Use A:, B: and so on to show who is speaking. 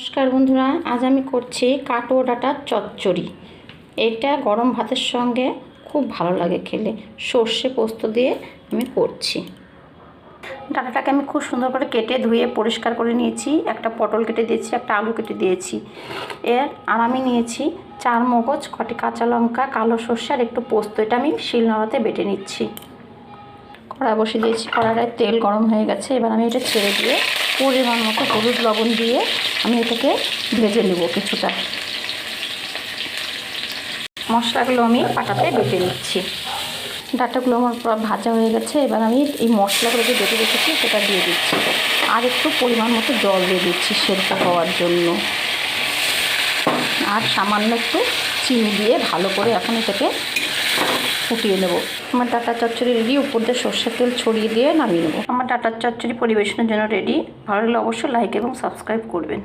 A: নমস্কার বন্ধুরা, আজ আমি করছি কাটোয়া ডাঁটার চচ্চড়ি। এটা গরম ভাতের সঙ্গে খুব ভালো লাগে খেলে। সর্ষে পোস্ত দিয়ে আমি করছি। ডাঁটাটাকে আমি খুব সুন্দর করে কেটে ধুয়ে পরিষ্কার করে নিয়েছি। একটা পটল কেটে দিয়েছি, একটা আলু কেটে দিয়েছি। এর আর আমি নিয়েছি চার মগজ কটি কাঁচা লঙ্কা, কালো সর্ষে আর একটু পোস্ত। এটা আমি শিলনোড়াতে বেটে নিচ্ছি। কড়া বসিয়ে দিয়েছি। কড়াটায় তেল গরম হয়ে গেছে। এবার আমি এটা ছেড়ে দিয়ে পরিমাণ মতো হলুদ লবণ দিয়ে আমি এটাকে ভেজে নেব কিছুটা। মশলাগুলো আমি পাটাতে বেটে নিচ্ছি। ডাটাগুলো আমার পুরো ভাজা হয়ে গেছে। এবার আমি এই মশলাগুলো যে বেটে রেখেছি, সেটা দিয়ে দিচ্ছি। আর একটু পরিমাণ মতো জল দিয়ে দিচ্ছি সেদ্ধ হওয়ার জন্য। আর সামান্য একটু চিনি দিয়ে ভালো করে এখন এটাকে ফুটিয়ে নেব। আমার ডাটা চচ্চড়ি রেডি উপর দিয়ে সর্ষের তেল ছড়িয়ে দিয়ে নামিয়ে নেব। আমার ডাটার চচ্চড়ি পরিবেশনের জন্য রেডি ভালো লাগলে অবশ্যই লাইক এবং সাবস্ক্রাইব করবেন।